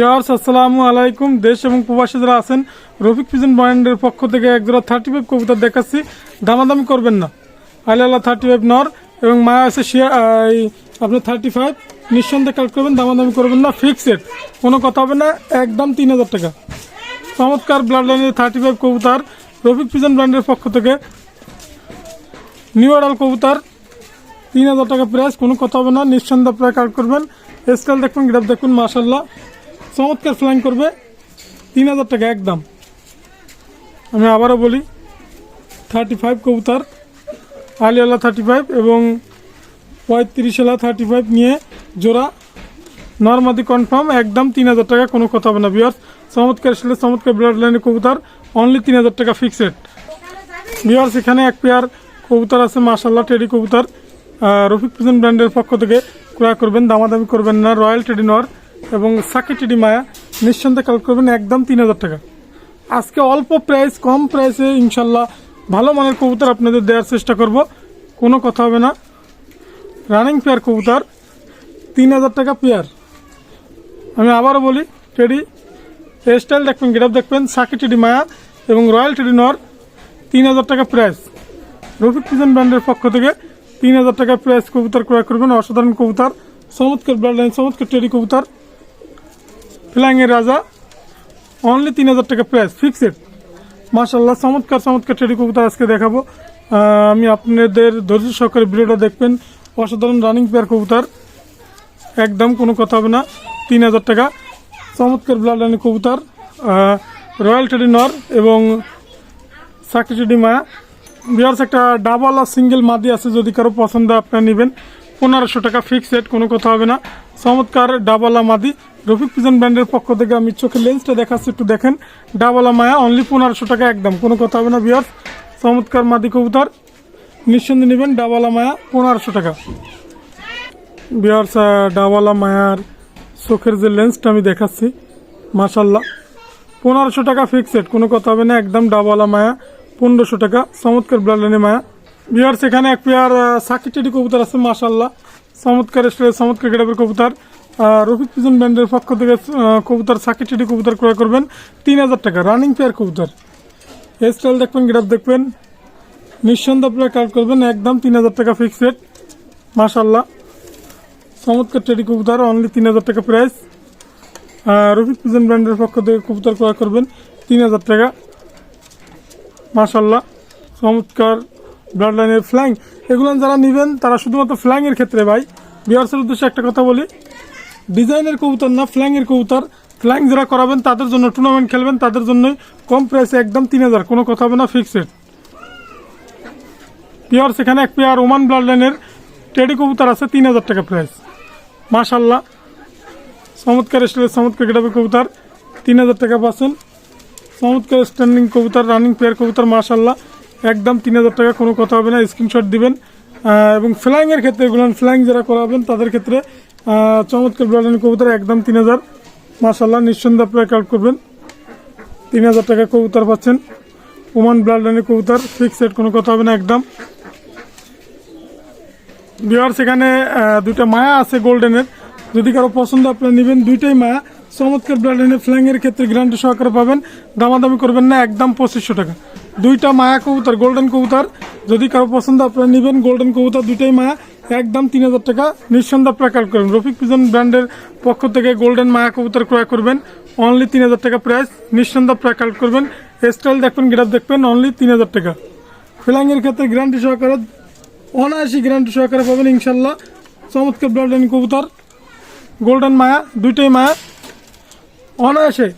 Years, আসসালামু আলাইকুম। দেশ এবং প্রবাসী যারা আছেন, রফিক পিজন ব্র্যান্ডের পক্ষ থেকে এক জোড়া থার্টি ফাইভ কবুতর দেখাচ্ছি। দামাদামি করবেন না। আল্লাহ থার্টি ফাইভ নর এবং মায়া আছে এই আপনার থার্টি ফাইভ নিঃসন্দেহে কালেক্ট করবেন, দামাদামি করবেন না ফিক্সড কোনো কথা হবে না, একদম তিন হাজার টাকা। চমৎকার ব্লাড লাইনের থার্টি ফাইভ কবুতর, রফিক পিজন ব্র্যান্ডের পক্ষ থেকে। নিউ আডাল কবুতর, তিন হাজার টাকা প্রাইস কোনো কথা হবে না, নিঃসন্দেহে প্রায় কালেক্ট করবেন। স্কেল দেখুন গ্রাফ দেখুন মাসাল্লাহ চমৎকার ফ্লাইং করবে। তিন হাজার টাকা একদম। আমি আবারও বলি থার্টি ফাইভ কবুতর, আলিয়ালা থার্টি ফাইভ এবং পঁয়ত্রিশালা থার্টি ফাইভ নিয়ে জোড়া। নর্মাদি কনফার্ম একদম তিন হাজার টাকা, কোনো কথা হবে না বিয়ার্স চমৎকার ছিল চমৎকার ব্লাড লাইনের কবুতার অনলি তিন হাজার টাকা ফিক্সড বিয়ার্স এখানে এক পেয়ার কবুতর আছে মাসাল্লাহ টেডি কবুতার। রফিক প্রেজেন্ট ব্র্যান্ডের পক্ষ থেকে ক্রয় করবেন, দামাদামি করবেন না, রয়্যাল টেডি এবং সাকি টেডি মায়া নিঃসন্দেহে কালেক্ট করবেন একদম তিন হাজার টাকা। আজকে অল্প প্রাইস কম প্রাইসে ইনশাল্লাহ ভালো মানের কবুতর আপনাদের দেওয়ার চেষ্টা করব। কোনো কথা হবে না। রানিং পেয়ার কবুতর, তিন হাজার টাকা পেয়ার আমি আবারও বলি, টেডি স্টাইল দেখবেন গেটআপ দেখবেন সাকি টেডি মায়া এবং রয়্যাল টেডি নর, তিন হাজার টাকা প্রাইস রফিক পিজন ব্র্যান্ডের পক্ষ থেকে তিন হাজার টাকা প্রাইস কবুতর ক্রয় করবেন, অসাধারণ কবুতর, চমৎকার ব্লাড লাইন চমৎকার টেডি কবুতর। ফ্ল্যাংয়ের রাজা। অনলি তিন হাজার টাকা প্রাইস ফিক্সড মাশাল্লাহ চমৎকার চমৎকার টেডি কবুতর আজকে দেখাবো। আমি আপনাদের ধৈর্য সহকারে ভিডিওটা দেখবেন। অসাধারণ রানিং পেয়ার কবুতর। একদম কোনো কথা হবে না। তিন হাজার টাকা। চমৎকার ব্লাড লাইনের কবুতর। রয়্যাল টেডি নর এবং সাকিচুডি মায়া বিয়ার্স একটা ডাবল আর সিঙ্গেল মাদি আছে, যদি কারও পছন্দ আপনারা নেবেন। পনেরোশো টাকা ফিক্সড কোনো কথা হবে না। চমৎকার ডাবলা মাদি। রফিক পিজন ব্র্যান্ডের পক্ষ থেকে আমি চোখের লেন্সটা দেখাচ্ছি, একটু দেখেন। ডাবলা মায়া অনলি পনেরোশো টাকা একদম, কোনো কথা হবে না বিয়ার্স চমৎকার মাদি কবুতর। নিঃসন্দেহে নেবেন ডাবলা মায়া, পনেরোশো টাকা। বিয়ার্স ডাবলা মায়ার চোখের যে লেন্সটা আমি দেখাচ্ছি মাসাল্লাহ পনেরোশো টাকা ফিক্সড কোনো কথা হবে না, একদম ডাবলা মায়া, পনেরোশো টাকা। চমৎকার ব্লাডলাইনে মায়া। বিহার সেখানে এক পেয়ার সাকি টেডি কবুতর আছে মাসাল্লাহ চমৎকার স্টাইলের চমৎকার গেটাবের কবুতর। রফিক পিজন ব্র্যান্ডের পক্ষ থেকে কবুতর সাকি টেডি কবুতর ক্রয় করবেন। তিন হাজার টাকা, রানিং পেয়ার কবুতর। স্টাইল দেখবেন গেটাপ দেখবেন। নিঃসন্দেহ আপনারা কালেক্ট করবেন, একদম তিন হাজার টাকা ফিক্সড মাসাল্লাহ চমৎকার টেডি কবুতর অনলি তিন হাজার টাকা প্রাইস রফিক পিজন ব্র্যান্ডের পক্ষ থেকে কবুতর ক্রয় করবেন, তিন হাজার টাকা। মাশাল্লাহ চমৎকার ব্লাড লাইনের ফ্ল্যাং এগুলো যারা নেবেন, তারা শুধুমাত্র ফ্ল্যাংয়ের ক্ষেত্রে ভাই। বিহার্সের উদ্দেশ্যে একটা কথা বলি। ডিজাইনের কবুতর না ফ্ল্যাংয়ের কবুতর। ফ্ল্যাং যারা করাবেন, তাদের জন্য টুর্নামেন্ট খেলবেন, তাদের জন্যই কম প্রাইসে একদম তিন হাজার। কোনো কথা হবে না ফিক্সড পিওর সেখানে এক পেয়ার ওমান ব্লাড লাইনের টেডি কবুতর আছে, তিন হাজার টাকা প্রাইস মাশাল্লাহ চমৎকার স্টাইলের চমৎকার গেটাবে কবুতর। তিন হাজার টাকা পাচ্ছেন। চমৎকার স্ট্যান্ডিং কবুতর রানিং পেয়ার কবুতর মাশাল্লাহ একদম তিন হাজার টাকা, কোনো কথা হবে না। স্ক্রিনশট দিবেন। এবং ফ্লাইংয়ের ক্ষেত্রে এগুলো ফ্লাইং যারা করাবেন, তাদের ক্ষেত্রে চমৎকার ব্লাডের কবুতর, একদম তিন হাজার। মাশাল্লাহ নিঃসন্দেহে আপনারা কালেক্ট করবেন। তিন হাজার টাকা কবুতর পাচ্ছেন। ওমান ব্লাডের কবুতর ফিক্সড কোনো কথা হবে না, একদম। বিহার সেখানে দুইটা মায়া আছে গোল্ডেনের। যদি কারও পছন্দ আপনারা নেবেন দুইটাই মায়া। চমৎকার ব্র্যান্ডের ফ্ল্যাংয়ের ক্ষেত্রে গ্যারান্টি সহকারে পাবেন। দামাদামি করবেন না, একদম পঁচিশশো টাকা। দুইটা মায়া কবুতর গোল্ডেন কবুতর। যদি কারও পছন্দ আপনারা নেবেন। গোল্ডেন কবুতর, দুইটাই মায়া। একদম তিন হাজার টাকা নিঃসন্দেহ প্রাকার করবেন। রফিক পিজন ব্র্যান্ডের পক্ষ থেকে গোল্ডেন মায়া কবুতর ক্রয় করবেন। অনলি তিন হাজার টাকা প্রাইস নিঃসন্দেহ প্রাকার করবেন। স্টাইল দেখবেন গেটাপ দেখবেন অনলি তিন হাজার টাকা। ফ্ল্যাংয়ের ক্ষেত্রে গ্যারান্টি সহকারে, অনায়াসি গ্যারান্টি সহকারে পাবেন ইনশাল্লাহ চমৎকার ব্লাডেন কবুতর গোল্ডেন মায়া, দুইটাই মায়া। অনায়াসে,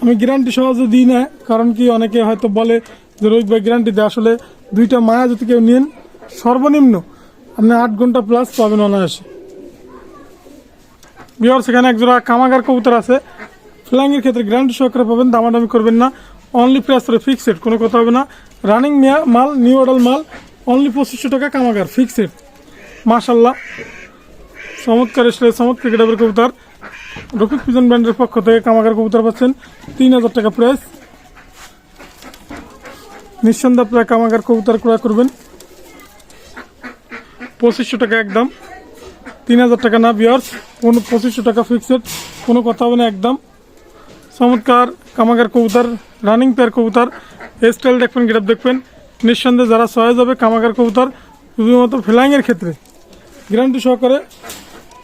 আমি গ্যারান্টি সহজে দিই না, কারণ কি অনেকে হয়তো বলে যে রোহিত ভাই গ্যারান্টি দেয়। আসলে দুইটা মায়া যদি কেউ নেন, সর্বনিম্ন আপনি আট ঘণ্টা প্লাস পাবেন অনায়াসে। বিহার সেখানে একজোড়া কামাগার কবুতর আছে। ফ্ল্যাংয়ের ক্ষেত্রে গ্যারান্টি সহকারে পাবেন, দামাদামি করবেন না। অনলি প্রাইস ফিক্সড কোনো কথা হবে না। রানিং মাল নিউ অর্ডার মাল অনলি পঁচিশশো টাকা কামাগার ফিক্সড মাশাল্লাহ চমৎকার এসে চমৎকার গেটাবের কবুতর। রফিক পিজন ব্র্যান্ডের পক্ষ থেকে কামাগার কবুতর পাচ্ছেন। তিন হাজার টাকা প্রাইস নিঃসন্দেহে প্রায় কামাগার কবুতর ক্রয় করবেন। পঁচিশশো টাকা একদম তিন হাজার টাকা না বিয়ার্স কোনো পঁচিশশো টাকা ফিক্সড কোনো কথা হবে না একদম চমৎকার কামাগার কবুতর রানিং পেয়ার কবুতর স্টাইল দেখবেন গেটআপ দেখবেন। নিঃসন্দেহে যারা সহজ হবে কামাগার কবুতর, শুধুমাত্র ফ্লাইংয়ের ক্ষেত্রে। গ্যারান্টি সহকারে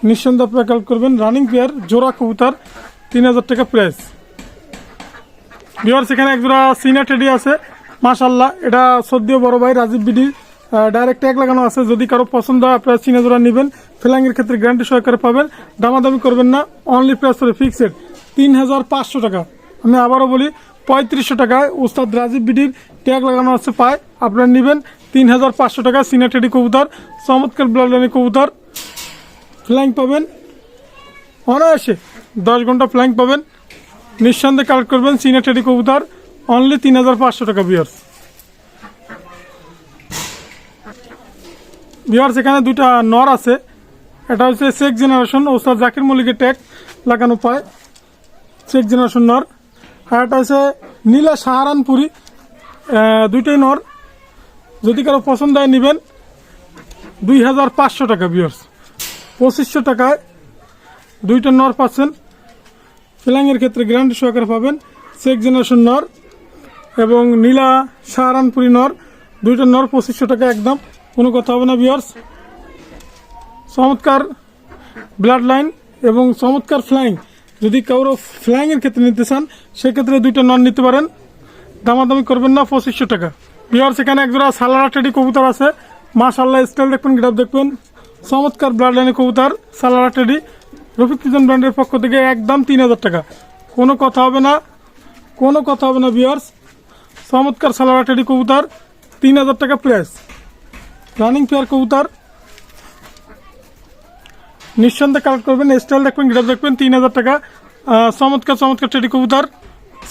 নিঃসন্দেহে আপনারা কাল করবেন রানিং পেয়ার জোড়া কবুতর, তিন হাজার টাকা প্রাইস বিহার সেখানে একজোড়া সিনিয়র টেডি আছে। মাশাল্লাহ এটা সদ্য বড় ভাই রাজীব বিডি। ডাইরেক্ট ট্যাগ লাগানো আছে। যদি কারও পছন্দ হয়, আপনারা চিনা জোড়া নেবেন। ফ্লাইংয়ের ক্ষেত্রে গ্যারান্টি সহকারে পাবেন। দামাদামি করবেন না। অনলি প্রাইস করে ফিক্সড তিন হাজার পাঁচশো টাকা। আমি আবারও বলি, পঁয়ত্রিশশো টাকায় উস্তাদ রাজীব বিডির ট্যাগ লাগানো আছে পায়। আপনারা নেবেন তিন হাজার পাঁচশো টাকা। সিনিয়র টেডি কবুতর, চমৎকার ব্লাডলাইনি কবুতর। ফ্লাইং পাবেন। অনায়াসে দশ ঘণ্টা ফ্লাইং পাবেন। নিঃসন্দেহে কালেক্ট করবেন সিনিয়র টেডি কবুতর। অনলি তিন হাজার পাঁচশো টাকা বিয়ার্স বিহার সেখানে দুইটা নর আছে। এটা হচ্ছে শেখ জেনারেশন ওস্তাদ জাকির মল্লিকের ট্যাগ লাগানো পায়। শেখ জেনারেশন নর। আর এটা হচ্ছে নীলা সাহারানপুরি। দুইটাই নর। যদি কারও পছন্দ হয় নেবেন। দুই হাজার পাঁচশো টাকা বিয়ার্স পঁচিশশো টাকায় দুইটা নর পাচ্ছেন। ফিলাংয়ের ক্ষেত্রে গ্যারান্টি সহকারে পাবেন। শেখ জেনারেশন নর এবং নীলা সাহারানপুরি নর। দুইটা নর পঁচিশশো টাকা একদম। কোনো কথা হবে না বিয়ার্স চমৎকার ব্লাড লাইন এবং চমৎকার ফ্লাইং যদি কারও ফ্লাইংয়ের ক্ষেত্রে নিতে চান, সেক্ষেত্রে দুইটা নন নিতে পারেন। দামাদামি করবেন না, পঁচিশশো টাকা। বিহার সেখানে একজোড়া সালারা টেডি কবুতর আছে। মাশাল্লাহ স্টাইল দেখবেন গ্রাফ দেখবেন। চমৎকার ব্লাড লাইনের কবুতর, সালারা টেডি। রফিক কিজন ব্র্যান্ডের পক্ষ থেকে একদম তিন হাজার টাকা। কোনো কথা হবে না, কোনো কথা হবে না বিয়ার্স চমৎকার সালারা টেডি কবুতর, তিন হাজার টাকা প্রাইস রানিং পেয়ার কবুতর। নিঃসন্দেহে কালেক্ট করবেন স্টাইল দেখবেন গ্রাফ দেখবেন, তিন হাজার টাকা। চমৎকার চমৎকার টেডি কবুতর,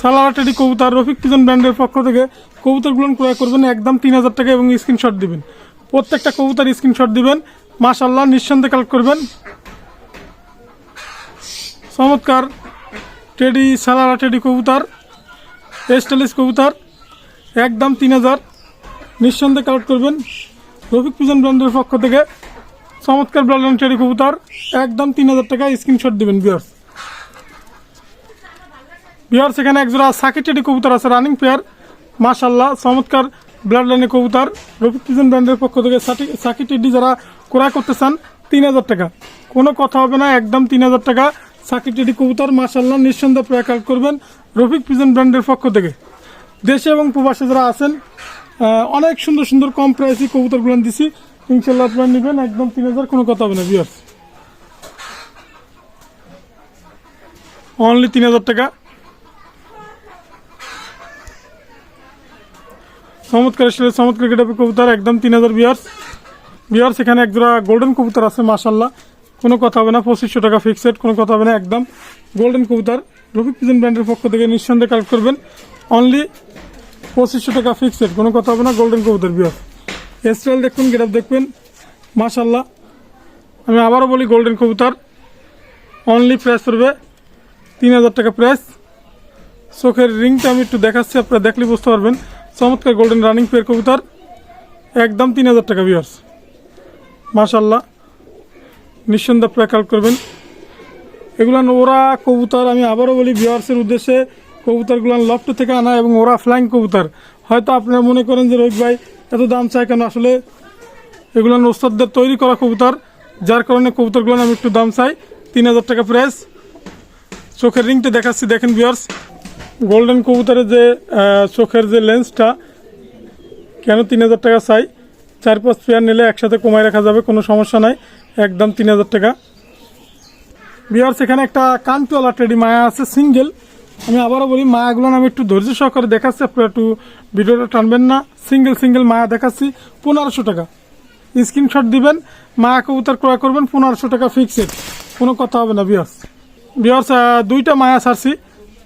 সালারা টেডি কবুতর, রফিক পিজন ব্র্যান্ডের পক্ষ থেকে কবুতরগুলো ক্রয় করবেন, একদম তিন হাজার টাকা এবং স্ক্রিনশট দিবেন। প্রত্যেকটা কবুতর স্ক্রিনশট দিবেন মাশাল্লাহ নিঃসন্দেহে কালেক্ট করবেন। চমৎকার টেডি সালারা টেডি কবুতর স্টাইলিশ কবুতর, একদম তিন হাজার। নিঃসন্দেহে কালেক্ট করবেন। রফিক পিজন ব্র্যান্ডের পক্ষ থেকে চমৎকার ব্লাড টেডি কবুতর, একদম তিন হাজার টাকা স্ক্রিনশট দিবেন বিয়ার্স বিহার সেখানে একজোড়া সাকি টেডি কবুতর আছে রানিং পেয়ার মাশাল্লাহ চমৎকার ব্লাড লাইনের কবুতর। রফিক পিজন ব্র্যান্ডের পক্ষ থেকে সাটি- সাকি টেডি যারা ক্রয় করতে চান, তিন হাজার টাকা। কোনো কথা হবে না, একদম তিন হাজার টাকা। সাকি টেডি কবুতর মাশাল্লাহ নিঃসন্দেহে প্রয়োগ করবেন রফিক পিজন ব্র্যান্ডের পক্ষ থেকে। দেশে এবং প্রবাসে যারা আছেন অনেক সুন্দর সুন্দর কম প্রাইসে কবুতরগুলো দিছি। ইনশাল্লাহ আপনারা নেবেন, একদম তিন হাজার, কোনো কথা হবে না বিয়ার্স অনলি তিন হাজার টাকা। চমৎকার আসলে চমৎকার গেটাপে কবুতর, একদম তিন হাজার বিয়ার্স বিয়ার্স এখানে একজোড়া গোল্ডেন কবুতর আছে মাশাল্লাহ কোনো কথা হবে না, পঁচিশশো টাকা ফিক্সড কোনো কথা হবে না, একদম গোল্ডেন কবুতর। রফিক পিজন ব্র্যান্ডের পক্ষ থেকে নিঃসন্দেহে কালেক্ট করবেন। অনলি পঁচিশশো টাকা ফিক্সড কোনো কথা হবে না গোল্ডেন কবুতর বিয়ার স্টাইল দেখবেন গেটাপ দেখবেন। মাশাল্লাহ আমি আবারও বলি গোল্ডেন কবুতর। অনলি প্রাইস করবে তিন হাজার টাকা প্রাইস চোখের রিংটা আমি একটু দেখাচ্ছি, আপনারা দেখলে বুঝতে পারবেন। চমৎকার গোল্ডেন রানিং পেয়ার কবুতর। একদম তিন হাজার টাকা বিয়ার্স মাশাল্লাহ নিঃসন্দেহ কালেক্ট করবেন। এগুলো ওরা কবুতর, আমি আবারও বলি ভিওয়ার্সের উদ্দেশ্যে কবুতরগুলো লফট থেকে আনা এবং ওরা ফ্লাইং কবুতর। হয়তো আপনারা মনে করেন যে রোহিত ভাই, এত দাম চায় কেন? আসলে এগুলো ওস্তাদদের তৈরি করা কবুতর। যার কারণে কবুতরগুলো আমি একটু দাম চাই। তিন হাজার টাকা প্রাইস চোখের রিংটা দেখাচ্ছি, দেখেন ভিওয়ার্স গোল্ডেন কবুতরের যে চোখের যে লেন্সটা কেন তিন হাজার টাকা চাই? চার পাঁচ পেয়ার নিলে একসাথে কমায় রাখা যাবে, কোনো সমস্যা নাই। একদম তিন হাজার টাকা। বিহার এখানে একটা কানটোয়ালা টেডি মায়া আছে সিঙ্গেল আমি আবারও বলি মায়াগুলো আমি একটু ধৈর্য সহকারে দেখাচ্ছি, আপনারা একটু ভিডিওটা টানবেন না। সিঙ্গেল সিঙ্গেল মায়া দেখাচ্ছি, পনেরোশো টাকা। স্ক্রিনশট দিবেন মায়া কবুতর ক্রয় করবেন, পনেরোশো টাকা ফিক্সড কোনো কথা হবে না বিয়ার্স বিয়ার্স দুইটা মায়া ছাড়ছি।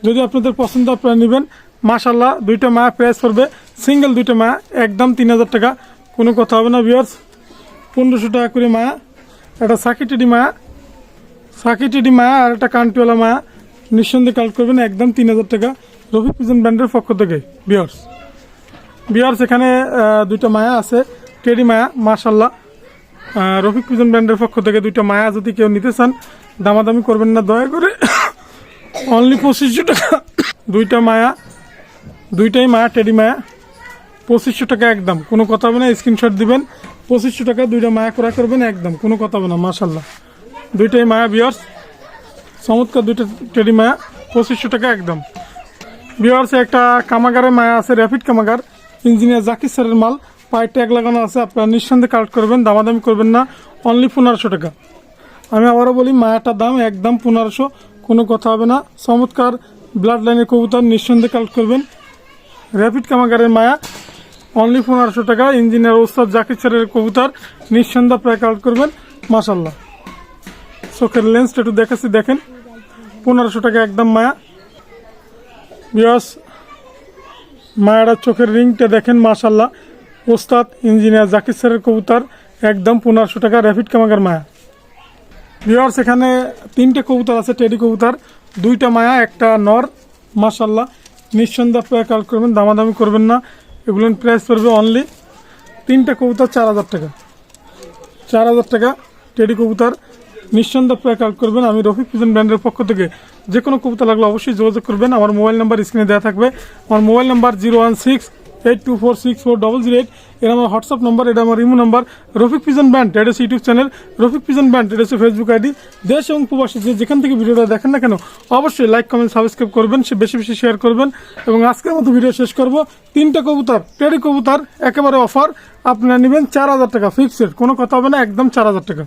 যদি আপনাদের পছন্দ, আপনারা নেবেন। মাশাল্লাহ দুইটা মায়া প্রাইস পড়বে। সিঙ্গেল দুইটা মায়া, একদম তিন হাজার টাকা। কোনো কথা হবে না বিয়ার্স পনেরোশো টাকা করে মায়া। একটা সাকি টেডি মায়া। সাকি টেডি মায়া আর একটা কান্টিওয়ালা মায়া। নিঃসন্দেহে কালেক্ট করবেন একদম তিন হাজার টাকা রফিক পিজন ব্র্যান্ডের পক্ষ থেকে বিয়ার্স বিয়ার্স এখানে দুইটা মায়া আছে টেডি মায়া মাশাল্লাহ রফিক পিজন ব্র্যান্ডের পক্ষ থেকে দুইটা মায়া যদি কেউ নিতে চান, দামাদামি করবেন না, দয়া করে। অনলি পঁচিশশো টাকা। দুইটা মায়া, দুইটাই মায়া টেডি মায়া। পঁচিশশো টাকা একদম, কোনো কথা হবে না স্ক্রিনশট দিবেন। পঁচিশশো টাকা দুইটা মায়া করা করবেন, একদম, কোনো কথা হবে না মাশাল্লাহ দুইটাই মায়া বিয়ার্স চমৎকার দুইটা টেডি মায়া, পঁচিশশো টাকা একদম। বিয়ার্স একটা কামাগারে মায়া আছে র্যাপিড কামাগার। ইঞ্জিনিয়ার জাকির স্যারের মাল, পায়ে ট্যাগ লাগানো আছে, আপনারা নিঃসন্দেহে কালেক্ট করবেন, দামাদামি করবেন না অনলি পনেরোশো টাকা। আমি আবারও বলি, মায়াটার দাম একদম পনেরোশো, কোনো কথা হবে না। চমৎকার ব্লাড লাইনের কবুতর, নিঃসন্দেহে কালেক্ট করবেন। র্যাপিড কামাগারের মায়া অনলি পনেরোশো টাকা। ইঞ্জিনিয়ার ওস্তাদ জাকির স্যারের কবুতর, নিঃসন্দেহে প্রায় কালেক্ট করবেন মাসাল্লাহ চোখের লেন্সটা একটু দেখাচ্ছি, দেখেন। পনেরোশো টাকা একদম মায়া। বিয়াস মায়েরা চোখের রিংটা দেখেন মাশাল্লাহ ওস্তাদ, ইঞ্জিনিয়ার জাকির স্যারের কবুতর, একদম পনেরোশো টাকা র্যাপিড কামাগার মায়া। বিয়ার্স এখানে তিনটে কবুতর আছে টেডি কবুতর। দুইটা মায়া, একটা নর মাশাল্লাহ নিঃসন্দেহে প্রায় কাল করবেন, দামাদামি করবেন না। এগুলো প্রাইস পড়বে অনলি তিনটা কবুতর, চার হাজার টাকা। চার হাজার টাকা টেডি কবুতর। নিঃসন্দেহে আপনারা কাল করবেন। আমি রফিক পিজন ব্র্যান্ডের পক্ষ থেকে যে কোনো কবিতা লাগলে অবশ্যই যোগাযোগ করবেন। আমার মোবাইল নাম্বার স্ক্রিনে দেওয়া থাকবে। আমার mobile number zero one six eight two four six four double zero eight. এটা আমার হোয়াটসঅ্যাপ নাম্বার, এটা আমার imo number. Rafiq pigeon band এটা YouTube channel. Rafiq pigeon band এটা হচ্ছে ফেসবুক আইডি দেশ এবং প্রবাসী যে যেখান থেকে ভিডিওটা দেখেন না কেন, অবশ্যই লাইক কমেন্ট সাবস্ক্রাইব করবেন। সে বেশি বেশি শেয়ার করবেন। এবং আজকের মতো ভিডিও শেষ করব। তিনটা কবুতর টেডি কবুতর, একেবারে অফার আপনারা নেবেন চার হাজার টাকা ফিক্সড কোনো কথা হবে না, একদম চার হাজার টাকা।